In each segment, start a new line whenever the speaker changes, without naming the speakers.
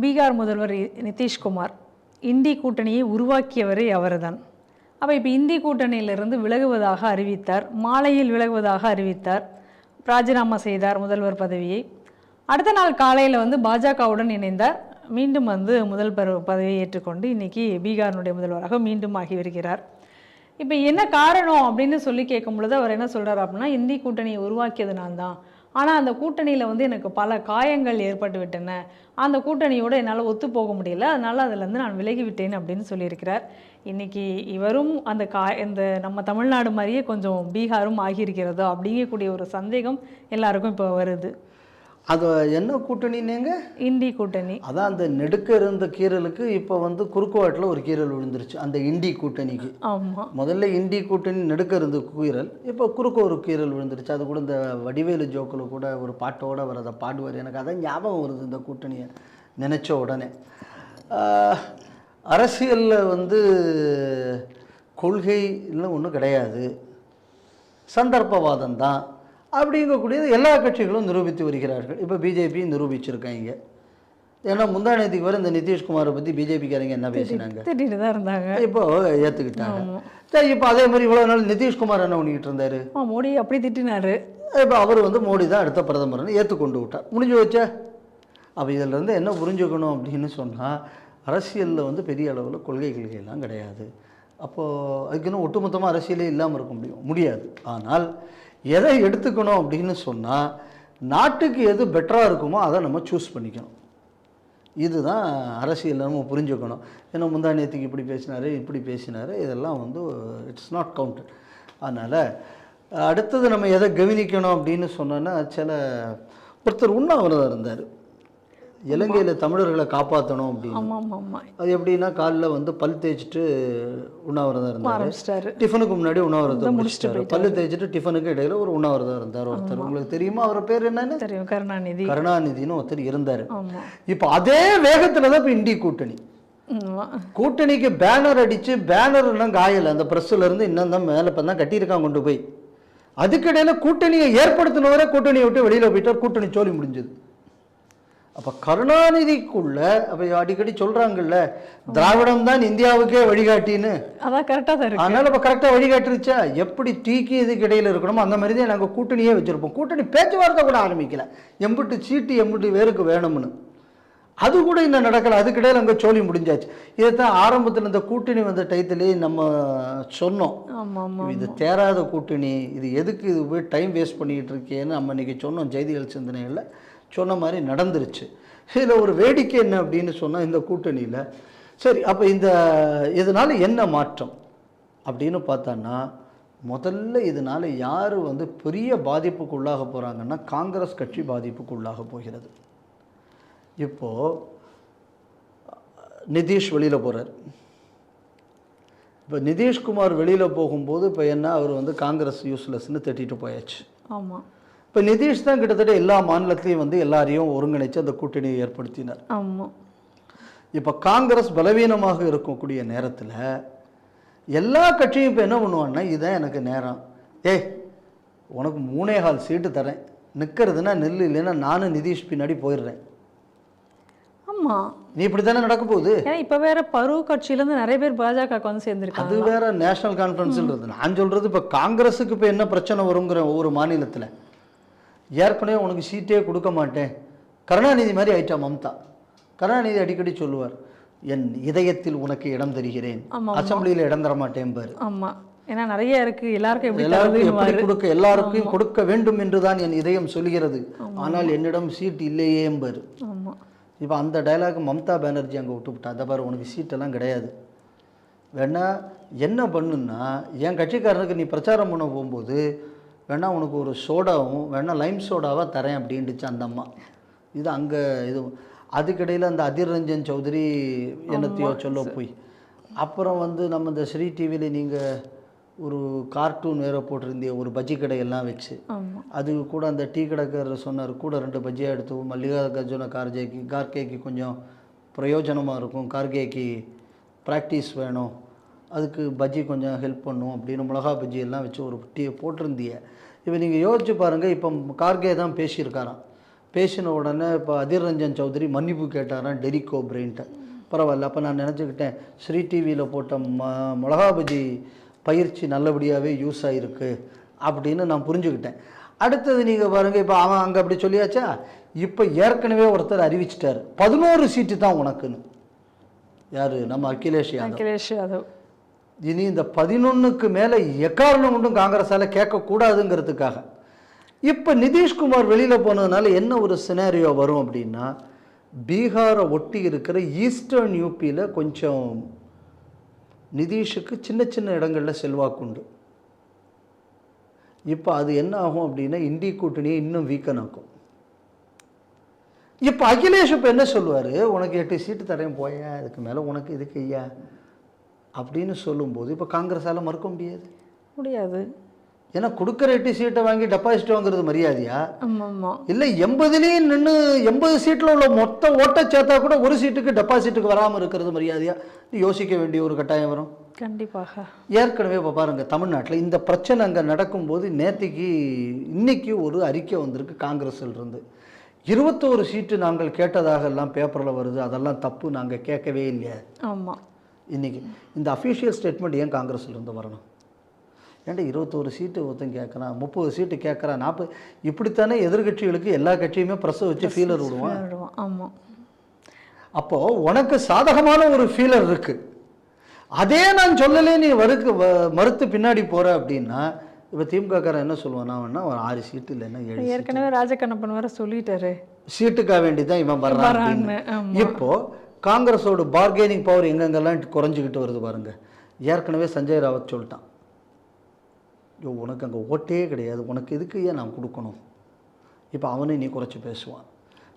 பீகார் முதல்வர் நிதிஷ்குமார் இந்தி கூட்டணியை உருவாக்கியவரே அவர்தான். அப்போ இப்போ இந்தி கூட்டணியிலிருந்து விலகுவதாக அறிவித்தார் மாலையில் விலகுவதாக அறிவித்தார் ராஜினாமா செய்தார் முதல்வர் பதவியை. அடுத்த நாள் காலையில் வந்து பாஜகவுடன் இணைந்தார். மீண்டும் வந்து முதல் பரு- பதவியை ஏற்றுக்கொண்டு இன்றைக்கி பீகாரினுடைய முதல்வராக மீண்டும் ஆகி வருகிறார். இப்போ என்ன காரணம் அப்படின்னு சொல்லி கேட்கும் பொழுது அவர் என்ன சொல்கிறார் அப்படின்னா இந்தி கூட்டணியை உருவாக்கியதுனால்தான் ஆனால் அந்த கூட்டணியில் வந்து எனக்கு பல காயங்கள் ஏற்பட்டு விட்டன. அந்த கூட்டணியோட என்னால் ஒத்து போக முடியல. அதனால் அதிலேருந்து நான் விலகி விட்டேன் அப்படின்னு சொல்லியிருக்கிறார். இன்றைக்கி இவரும் அந்த கா இந்த நம்ம தமிழ்நாடு மாதிரியே கொஞ்சம் பீகாரும் ஆகியிருக்கிறதோ அப்படிங்கக்கூடிய ஒரு சந்தேகம் எல்லாருக்கும் இப்போ வருது.
அது என்ன கூட்டணினேங்க
இந்தி கூட்டணி.
அதான் அந்த நெடுக்க இருந்த கீரலுக்கு இப்போ வந்து குறுக்குவாட்டில் ஒரு கீரல் விழுந்துருச்சு அந்த இண்டி கூட்டணிக்கு.
ஆமாம்
முதல்ல இண்டி கூட்டணி நெடுக்க இருந்த கீரல் இப்போ குறுக்க ஒரு கீரல் விழுந்துருச்சு. அது கூட இந்த வடிவேலு ஜோக்கில் கூட ஒரு பாட்டோட அவர் அதை பாடுவார். எனக்கு அதான் ஞாபகம் வருது இந்த கூட்டணியை நினச்ச உடனே. அரசியலில் வந்து கொள்கைன்னு ஒன்றும் கிடையாது. சந்தர்ப்பவாதம் தான். அப்படிங்கக்கூடியது எல்லா கட்சிகளும் நிரூபித்து வருகிறார்கள். இப்போ பிஜேபி நிரூபிச்சிருக்காங்க ஏன்னா முந்தா நேற்றுக்கு வரை இந்த நிதிஷ்குமாரை பற்றி பிஜேபிக்காரங்க என்ன பேசினாங்க?
திட்டிட்டு தான் இருந்தாங்க.
இப்போ ஏற்றுக்கிட்டாங்க சரி இப்போ அதே மாதிரி இவ்வளோ நாள் நிதிஷ்குமார் என்ன பண்ணிக்கிட்டு இருந்தாரு?
மோடி அப்படி திட்டினாரு.
இப்போ அவர் வந்து மோடி தான் அடுத்த பிரதமர்னு ஏற்றுக்கொண்டு விட்டார். முடிஞ்சு வச்சா அப்போ இதிலேருந்து என்ன புரிஞ்சுக்கணும் அப்படின்னு சொன்னால் அரசியலில் வந்து பெரிய அளவில் கொள்கை கொள்கையெல்லாம் கிடையாது. அப்போது அதுக்குன்னு ஒட்டுமொத்தமாக அரசியலே இல்லாமல் இருக்க முடியும். முடியாது. ஆனால் எதை எடுத்துக்கணும் அப்படின்னு சொன்னால் நாட்டுக்கு எது பெட்டராக இருக்குமோ அதை நம்ம சூஸ் பண்ணிக்கணும். இதுதான் அரசியல். நம்ம புரிஞ்சுக்கணும். ஏன்னா முந்தா நேற்றுக்கு இப்படி பேசினாரு இப்படி பேசினாரு. இதெல்லாம் வந்து இட்ஸ் நாட் கவுண்ட் அதனால் அடுத்தது நம்ம எதை கவனிக்கணும் அப்படின்னு சொன்னோன்னா சில ஒருத்தர் உண்ணாவிரதம் இருந்தார். இலங்கையில் தமிழர்களை காப்பாற்றணும் அப்படின்னு.
ஆமாம் ஆமாம்
அது எப்படின்னா காலைல வந்து பல் தேய்ச்சிட்டு உண்ணாவிரதம் இருந்தார். டிஃபனுக்கு முன்னாடி உண்ணாவிரதம் முடிச்சிட்டாரு. பல்லு தேய்ச்சிட்டு டிஃபனுக்கு இடையில ஒரு உண்ணாவிரதம் இருந்தார் ஒருத்தர். உங்களுக்கு தெரியுமா? அவர் பேர் என்னன்னு?
தெரியும். கருணாநிதி.
கருணாநிதினு ஒருத்தர் இருந்தார். இப்போ அதே வேகத்தில் தான் இப்போ இண்டி கூட்டணி. கூட்டணிக்கு பேனர் அடித்து பேனர் இன்னும் காயலை. அந்த ப்ரெஸ்ஸில் இருந்து இன்னும் தான் மேலே இப்போ தான் கட்டியிருக்கான் கொண்டு போய். அதுக்கிடையில கூட்டணியை ஏற்படுத்தினவரே கூட்டணியை விட்டு வெளியில் போயிட்டார். கூட்டணி சோலி முடிஞ்சது. அப்போ கருணாநிதிக்குள்ள அப்போ அடிக்கடி சொல்கிறாங்கல்ல திராவிடம் தான் இந்தியாவுக்கே வழிகாட்டின்னு.
அதான் கரெக்டாக தான்
அதனால இப்போ கரெக்டாக வழிகாட்டுருச்சா? எப்படி டீக்கு இதுக்கு இடையில இருக்கணுமோ அந்த மாதிரி தான் நாங்கள் கூட்டணியே வச்சுருப்போம். கூட்டணி பேச்சுவார்த்தை கூட ஆரம்பிக்கல. எம்பிட்டு சீட்டு எம்பிட்டு வேருக்கு வேணும்னு. அது கூட இன்னும் நடக்கல. அதுக்கிடையில் அங்கே சோழி முடிஞ்சாச்சு. இதைத்தான் ஆரம்பத்தில் இந்த கூட்டணி வந்த டயத்திலே நம்ம சொன்னோம். இது தேராத கூட்டணி. இது எதுக்கு இது போய் டைம் வேஸ்ட் பண்ணிக்கிட்டு இருக்கேன்னு நம்ம இன்னைக்கு சொன்னோம் செய்திகள் சிந்தனைகளில். சொன்ன மாதிரி நடந்துருச்சு. இதில் ஒரு வேடிக்கை என்ன அப்படின்னு சொன்னால் இந்த கூட்டணியில் சரி அப்போ இந்த இதனால் என்ன மாற்றம்? அப்படின்னு பார்த்தோன்னா முதல்ல இதனால் யார் வந்து பெரிய பாதிப்புக்கு உள்ளாக போகிறாங்கன்னா காங்கிரஸ் கட்சி பாதிப்புக்கு உள்ளாக போகிறது. இப்போது நிதிஷ் வெளியில் போகிறார் இப்போ நிதிஷ்குமார் வெளியில் போகும்போது இப்போ என்ன அவர் வந்து காங்கிரஸ் யூஸ்லெஸ்னு திட்டிட்டு போயாச்சு.
ஆமாம்
இப்போ நிதிஷ் தான் கிட்டத்தட்ட எல்லா மாநிலத்திலையும் வந்து எல்லாரையும் ஒருங்கிணைச்சு அந்த கூட்டணியை ஏற்படுத்தினார்.
ஆமாம்
இப்போ காங்கிரஸ் பலவீனமாக இருக்கக்கூடிய நேரத்தில் எல்லா கட்சியும் இப்போ என்ன பண்ணுவான்னா இதான் எனக்கு நேரம். ஏய் உனக்கு மூணே கால் சீட்டு தரேன். நிற்கிறதுனா நெல் இல்லைன்னா நானும் நிதிஷ் பின்னாடி போயிடுறேன்.
ஆமாம்
நீ இப்படி தானே நடக்க போகுது?
ஏன்னா இப்போ வேற பரு கட்சியிலேருந்து நிறைய பேர் பாஜகவுக்கு வந்து சேர்ந்துருக்காங்க.
அது வேற நேஷனல் கான்ஃபரன்ஸ்ன்றது. நான் சொல்றது இப்போ காங்கிரஸுக்கு இப்போ என்ன பிரச்சனை வருங்கிற ஒவ்வொரு மாநிலத்தில். ஏற்கனவே உனக்கு சீட்டே கொடுக்க மாட்டேன். கருணாநிதி மாதிரி ஆயிட்டா மம்தா. கருணாநிதி அடிக்கடி சொல்லுவார் என் இதயத்தில் உனக்கு இடம் தருகிறேன்.
ஆமா,
அசம்பிளியில் இடம் தர மாட்டேன் பாரு.
ஆமாம் ஏன்னா நிறைய இருக்கு. எல்லாருக்கும் எப்படி
எல்லாருக்கும் எப்படி கொடுக்க எல்லாருக்கும் கொடுக்க வேண்டும் என்றுதான் என் இதயம் சொல்கிறது. ஆனால் என்னிடம் சீட் இல்லையே பாரு.
ஆமாம்
இப்போ அந்த டயலாக் மம்தா பானர்ஜி அங்கே விட்டுவிட்டா அதை பாரு உனக்கு சீட்டெல்லாம் கிடையாது. வேணா என்ன பண்ணுன்னா என் கட்சிக்காரனுக்கு நீ பிரச்சாரம் பண்ண போகும்போது வேணா உனக்கு ஒரு சோடாவும் வேணா லைம் சோடாவாக தரேன் அப்படின்ட்டுச்சு அந்த அம்மா. இது அங்கே இது அதுக்கிடையில் அந்த அதிர் ரஞ்சன் சௌத்ரி என்னத்தையோ சொல்ல போய். அப்புறம் வந்து நம்ம இந்த ஸ்ரீ டிவியில் நீங்கள் ஒரு கார்ட்டூன் வேற போட்டிருந்தீங்க ஒரு பஜ்ஜி கடையெல்லாம் வச்சு. அது கூட அந்த டீ கடைக்காரர் சொன்னார் கூட ரெண்டு பஜ்ஜியாக எடுத்து மல்லிகார்ஜுன கார்ஜேக்கு கார்கேக்கு கொஞ்சம் பிரயோஜனமாக இருக்கும் கார்கேக்கு ப்ராக்டிஸ் வேணும். அதுக்கு பஜ்ஜி கொஞ்சம் ஹெல்ப் பண்ணும் அப்படின்னு மிளகா பஜ்ஜி எல்லாம் வச்சு ஒரு குட்டியை போட்டிருந்தீங்க இப்போ நீங்கள் யோசிச்சு பாருங்கள் இப்போ கார்கே தான் பேசியிருக்காராம். பேசின உடனே இப்போ அதிர் ரஞ்சன் சௌத்ரி மன்னிப்பு கேட்டாராம் டெரிகோ பிரெயின்ட்ட. பரவாயில்ல அப்போ நான் நினச்சிக்கிட்டேன் ஸ்ரீ டிவியில் போட்ட ம மிளகா பஜ்ஜி பயிற்சி நல்லபடியாகவே யூஸ் ஆகிருக்கு அப்படின்னு நான் புரிஞ்சுக்கிட்டேன். அடுத்தது நீங்கள் பாருங்கள் இப்போ அவன் அங்கே அப்படி சொல்லியாச்சா? இப்போ ஏற்கனவே ஒருத்தர் அறிவிச்சிட்டார். பதினோரு சீட்டு தான் உனக்குன்னு. யார்? நம்ம அகிலேஷ் யாதவ்.
அகிலேஷ் யாதவ்.
இனி இந்த பதினொன்றுக்கு மேலே எக்காரணம் கொண்டும் காங்கிரஸால் கேட்கக்கூடாதுங்கிறதுக்காக. இப்போ நிதிஷ்குமார் வெளியில் போனதுனால என்ன ஒரு சினாரியோ வரும் அப்படின்னா பீகாரை ஒட்டி இருக்கிற ஈஸ்டர்ன் யூபியில் கொஞ்சம் நிதிஷுக்கு சின்ன சின்ன இடங்களில் செல்வாக்குண்டு இப்போ அது என்ன ஆகும் அப்படின்னா இந்தி கூட்டணியை இன்னும் வீக்கன் ஆக்கும் இப்போ அகிலேஷ் இப்போ என்ன சொல்லுவார்? உனக்கு எட்டு சீட்டு தரேன் போயா அதுக்கு மேலே உனக்கு இதுக்கு ஐயா அப்படின்னு சொல்லும்போது இப்போ காங்கிரஸால் மறுக்க முடியாது.
முடியாது.
ஏன்னா கொடுக்குற எட்டு சீட்டை வாங்கி டெபாசிட் வாங்குறது மரியாதையா? இல்லை எண்பதுலேயும் நின்று எண்பது சீட்டில் உள்ள மொத்த ஓட்டை சேர்த்தா கூட ஒரு சீட்டுக்கு டெபாசிட்டுக்கு வராமல் இருக்கிறது மரியாதையா? யோசிக்க வேண்டிய ஒரு கட்டாயம் வரும்.
கண்டிப்பாக.
ஏற்கனவே இப்போ பாருங்கள் தமிழ்நாட்டில் இந்த பிரச்சனை அங்கே நடக்கும்போது நேற்றுக்கு இன்னைக்கு ஒரு அறிக்கை வந்திருக்கு காங்கிரஸில் இருந்து இருபத்தோரு சீட்டு நாங்கள் கேட்டதாக எல்லாம் பேப்பரில் வருது அதெல்லாம் தப்பு நாங்கள் கேட்கவே இல்லையா.
ஆமாம்
இன்னைக்கு. இந்த அஃபிஷியல் ஸ்டேட்மெண்ட் ஏன் காங்கிரஸ்ல இருந்து வரணும்? ஏன்டா இருபத்தோரு சீட்டு ஒருத்தன் கேட்குறான் முப்பது சீட்டு கேட்குறான் நாற்பது இப்படித்தானே எதிர்கட்சிகளுக்கு எல்லா கட்சியுமே ப்ரெஸ்ஸை வச்சு ஃபீலர் விடுவான்.
ஆமாம்
அப்போது உனக்கு சாதகமான ஒரு ஃபீலர் இருக்கு. அதே நான் சொல்லலே நீ வருக்கு வ- மறுத்து பின்னாடி போற அப்படின்னா இப்போ திமுகக்காரன் என்ன சொல்லுவான் நான் வேணா ஒரு ஆறு சீட்டு இல்லைன்னா ஏழு.
ஏற்கனவே ராஜகண்ணப்பன் வேற சொல்லிட்டாரு.
சீட்டுக்காக வேண்டி தான் இவன் வர்றான். இப்போ காங்கிரஸோட பார்கெனிங் பவர் எங்கெங்கெல்லாம் குறைஞ்சிக்கிட்டு வருது பாருங்க. ஏற்கனவே சஞ்சய் ராவத் சொல்லிட்டான். ஐயோ உனக்கு அங்கே ஓட்டே கிடையாது. உனக்கு எதுக்கு ஏன் நான் கொடுக்கணும்? இப்போ அவனை நீ குறைச்சி பேசுவான்.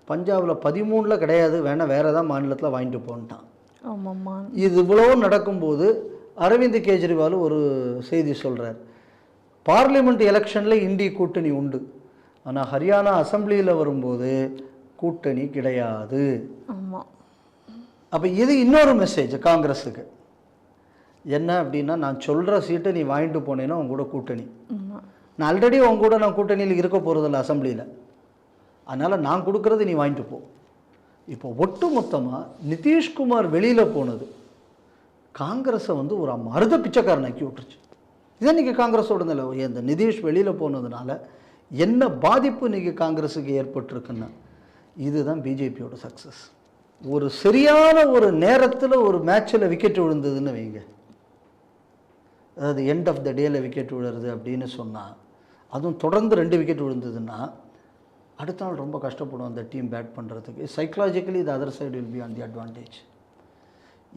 பஞ்சாபில் பதிமூணில் கிடையாது. வேணா வேற ஏதாவது மாநிலத்தில் வாங்கிட்டு போன்ட்டான்.
ஆமாம்மா.
இது இவ்வளோ நடக்கும்போது அரவிந்த் கெஜ்ரிவால் ஒரு செய்தி சொல்கிறார் பார்லிமெண்ட் எலெக்ஷனில் இந்தி கூட்டணி உண்டு. ஆனால் ஹரியானா அசெம்பிளியில் வரும்போது கூட்டணி கிடையாது.
ஆமாம்
அப்போ இது இன்னொரு மெசேஜ் காங்கிரஸுக்கு. என்ன அப்படின்னா நான் சொல்கிற சீட்டை நீ வாங்கிட்டு போனேன்னா உன் கூட கூட்டணி. நான் ஆல்ரெடி உன் கூட நான் கூட்டணியில் இருக்க போகிறதில்ல அசெம்பிளியில். அதனால் நான் கொடுக்கறது நீ வாங்கிட்டு போ. இப்போ ஒட்டு மொத்தமாக நிதிஷ்குமார் வெளியில் போனது காங்கிரஸை வந்து ஒரு மருத பிச்சைக்காரனாக்கி விட்டுருச்சு. இதான் இன்றைக்கி காங்கிரஸோட நிலை. இந்த நிதிஷ் வெளியில் போனதுனால என்ன பாதிப்பு இன்றைக்கி காங்கிரஸுக்கு ஏற்பட்டிருக்குன்னா இதுதான் பிஜேபியோட சக்ஸஸ் ஒரு சரியான ஒரு நேரத்தில் ஒரு மேட்ச்சில் விக்கெட் விழுந்ததுன்னு வைங்க. அதாவது எண்ட் ஆஃப் த டேல விக்கெட் விழுறது அப்படின்னு சொன்னால் அதுவும் தொடர்ந்து ரெண்டு விக்கெட் விழுந்ததுன்னா அடுத்த நாள் ரொம்ப கஷ்டப்படும் அந்த டீம் பேட் பண்ணுறதுக்கு சைக்கலாஜிக்கலி இது other side will be on the advantage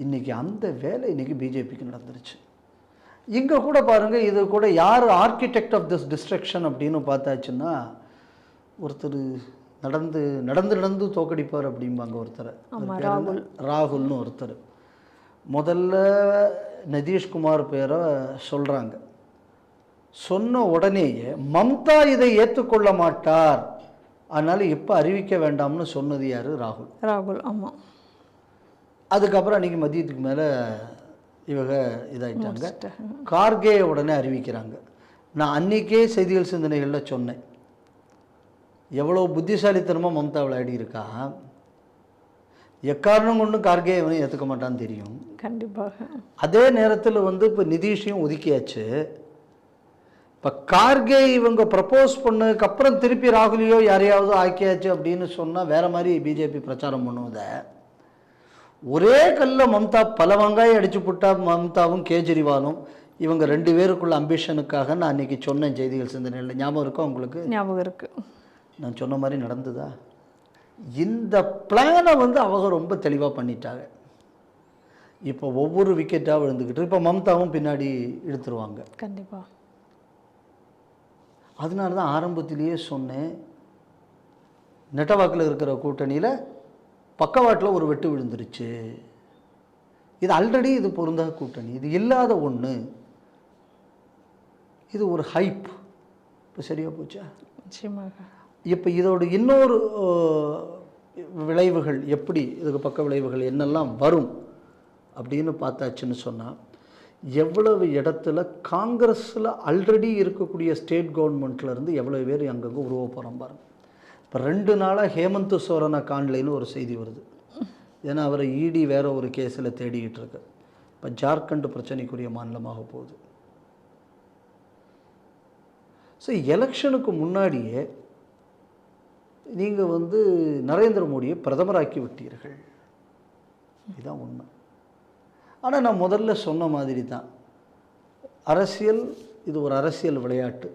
இன்றைக்கி அந்த வேலை இன்றைக்கி பிஜேபிக்கு நடந்துருச்சு. இங்கே கூட பாருங்கள் இது கூட யார் ஆர்கிடெக்ட் ஆஃப் திஸ் டிஸ்ட்ரக்ஷன் அப்படின்னு பார்த்தாச்சுன்னா ஒருத்தர் நடந்து நடந்து நடந்து தோக்கடிப்பார் அப்படிம்பாங்க ஒருத்தர். என்ன? ராகுல்னு ஒருத்தர். முதல்ல நிதிஷ்குமார் பேரை சொல்கிறாங்க சொன்ன உடனேயே மம்தா இதை ஏற்றுக்கொள்ள மாட்டார். அதனால் இப்போ அறிவிக்க வேண்டாம்னு சொன்னது யார்? ராகுல்.
ராகுல் ஆமாம்
அதுக்கப்புறம் அன்றைக்கி மதியத்துக்கு மேலே இவங்க
முடிச்சிட்டாங்க.
கார்கே உடனே அறிவிக்கிறாங்க. நான் அன்றைக்கே செய்திகள் சிந்தனைகளில் சொன்னேன். எவ்வளோ புத்திசாலித்தனமாக மம்தா விளையாடி இருக்கா எக்காரணம் கொண்டும் கார்கே இவனை ஏற்றுக்க மாட்டான்னு தெரியும்.
கண்டிப்பாக.
அதே நேரத்தில் வந்து இப்போ நிதிஷையும் ஒதுக்கியாச்சு. இப்போ கார்கே இவங்க ப்ரப்போஸ் பண்ணதுக்கு அப்புறம் திருப்பி ராகுலியோ யாரையாவது ஆக்கியாச்சு அப்படின்னு சொன்னால் வேற மாதிரி பிஜேபி பிரச்சாரம் பண்ணுவதை. ஒரே கல்ல மம்தா பல வெங்காயம் அடிச்சு புட்டா மம்தாவும் கேஜ்ரிவாலும் இவங்க ரெண்டு பேருக்குள்ள அம்பிஷனுக்காக நான் அன்னைக்கு சொன்னேன் செய்திகள் சிந்தனையில் ஞாபகம் இருக்கா உங்களுக்கு?
ஞாபகம் இருக்கு.
நான் சொன்ன மாதிரி நடந்ததா? இந்த பிளானை வந்து அவங்க ரொம்ப தெளிவாக பண்ணிட்டாங்க. இப்போ ஒவ்வொரு விக்கெட்டாக விழுந்துக்கிட்டு இப்போ மம்தாவும் பின்னாடி இழுத்துருவாங்க.
கண்டிப்பா.
அதனால தான் ஆரம்பத்திலேயே சொன்னேன். நெட்டவாக்கில் இருக்கிற கூட்டணியில் பக்கவாட்டில் ஒரு வெட்டு விழுந்துருச்சு. இது ஆல்ரெடி இது பொருந்தா கூட்டணி. இது இல்லாத ஒன்று இது ஒரு ஹைப் இப்போ சரியா போச்சா?
நிச்சயமாக.
இப்போ இதோட இன்னொரு விளைவுகள் எப்படி இதுக்கு பக்க விளைவுகள் என்னெல்லாம் வரும் அப்படின்னு பார்த்தாச்சுன்னு சொன்னால் எவ்வளவு இடத்துல காங்கிரஸில் ஆல்ரெடி இருக்கக்கூடிய ஸ்டேட் கவர்மெண்ட்லேருந்து எவ்வளோ பேர் அங்கங்கே உருவ போகிறோம் பாருங்க. இப்போ ரெண்டு நாளாக ஹேமந்த் சோரனை காண்லைன்னு ஒரு செய்தி வருது. ஏன்னா அவரை இடி வேற ஒரு கேஸில் தேடிக்கிட்டு இருக்கு. இப்போ ஜார்க்கண்ட் பிரச்சனைக்குரிய மாநிலமாக போகுது. ஸோ எலெக்ஷனுக்கு முன்னாடியே நீங்கள் வந்து நரேந்திர மோடியை பிரதமராக்கி விட்டீர்கள். இதுதான் உண்மை. ஆனால் நான் முதல்ல சொன்ன மாதிரி தான். அரசியல் இது ஒரு அரசியல் விளையாட்டு.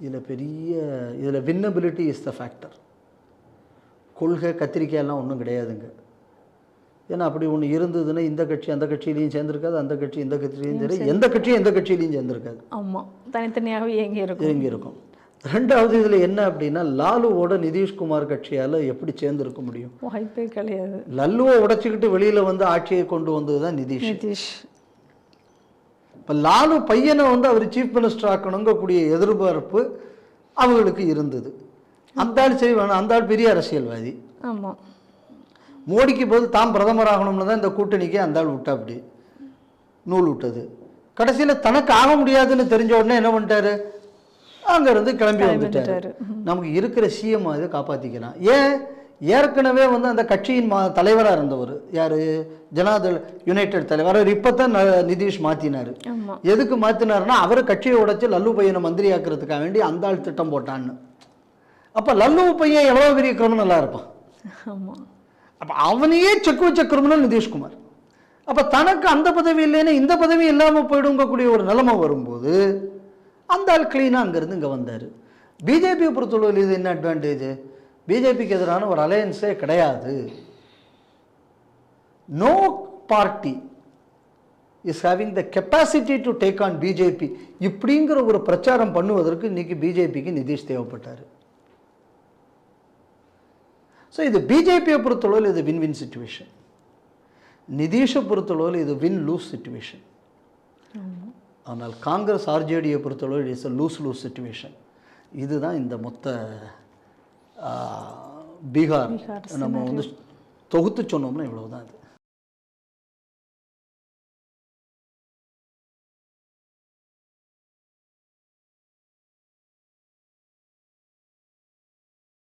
இதில் பெரிய இதில் வின்னபிலிட்டி இஸ் த ஃபேக்டர் கொள்கை கத்திரிக்காயெல்லாம் ஒன்றும் கிடையாதுங்க. ஏன்னா அப்படி ஒன்று இருந்ததுன்னா இந்த கட்சி அந்த கட்சியிலையும் சேர்ந்துருக்காது அந்த கட்சி இந்த கட்சியிலையும் சரி எந்த கட்சியும் எந்த கட்சியிலையும் சேர்ந்துருக்காது.
ஆமாம் தனித்தனியாகவே இயங்கி இருக்கும்
இறங்கி இருக்கும் ரெண்டாவது இதில் என்ன அப்படின்னா லாலுவோட நிதிஷ்குமார் கட்சியால் எப்படி சேர்ந்துருக்க முடியும்?
வாய்ப்பே கிடையாது.
லல்லுவை உடைச்சிக்கிட்டு வெளியில் வந்து ஆட்சியை கொண்டு வந்தது தான் நிதிஷ்.
நிதிஷ்.
இப்போ லாலு பையனை வந்து அவர் சீஃப் மினிஸ்டர் ஆக்கணுங்கக்கூடிய எதிர்பார்ப்பு அவங்களுக்கு இருந்தது. அந்த ஆள் சரி வேணாம் அந்த ஆள் பெரிய அரசியல்வாதி.
ஆமாம்
மோடிக்கு பதில் தாம் பிரதமர் ஆகணும்னு தான் இந்த கூட்டணிக்கு அந்த ஆள் விட்டா அப்படி நூல் விட்டது. கடைசியில் தனக்கு ஆக முடியாதுன்னு தெரிஞ்ச உடனே என்ன பண்ணிட்டாரு? அங்கேருந்து கிளம்பி வந்துட்டாரு. நமக்கு இருக்கிற சிஎம் இதை காப்பாற்றிக்கலாம் ஏன்? ஏற்கனவே வந்து அந்த கட்சியின் மா தலைவராக இருந்தவர். யார்? ஜனாதள் யுனைடெட் தலைவர். அவர் இப்போ தான் நிதிஷ் மாற்றினார் எதுக்கு மாற்றினாருன்னா அவர் கட்சியை உடைச்சு லல்லு பையனை மந்திரி ஆக்கிறதுக்காக வேண்டி அந்த ஆள் திட்டம் போட்டான்னு. அப்போ லல்லு பையன் எவ்வளோ பெரிய கிரிமினலாக இருப்பான். அப்போ அவனையே செக் வச்ச கிரிமினல் நிதிஷ்குமார் அப்போ தனக்கு அந்த பதவி இல்லைன்னா இந்த பதவி இல்லாமல் போயிடுங்கக்கூடிய ஒரு நிலைமை வரும்போது அந்த ஆள் க்ளீனாக அங்கேருந்து இங்கே வந்தார். பிஜேபியை பொறுத்தளவில் இது என்ன அட்வான்டேஜ் பிஜேபிக்கு எதிரான ஒரு அலையன்ஸே கிடையாது. No party is having the capacity to take on BJP இப்படிங்கிற ஒரு பிரச்சாரம் பண்ணுவதற்கு இன்னைக்கு பிஜேபிக்கு நிதிஷ் தேவைப்பட்டார். ஸோ இது பிஜேபியை பொறுத்தளவில் இது வின் வின் சுச்சுவேஷன் நிதிஷை பொறுத்தளவில் இது வின் லூஸ் சுச்சுவேஷன் ஆனால் காங்கிரஸ் ஆர்ஜேடியை பொறுத்தளவில் it's a loose loose situation இதுதான் இந்த மொத்த
பீகார்.
நம்ம வந்து தொகுத்து சொன்னோம்னா இவ்வளவுதான் இது.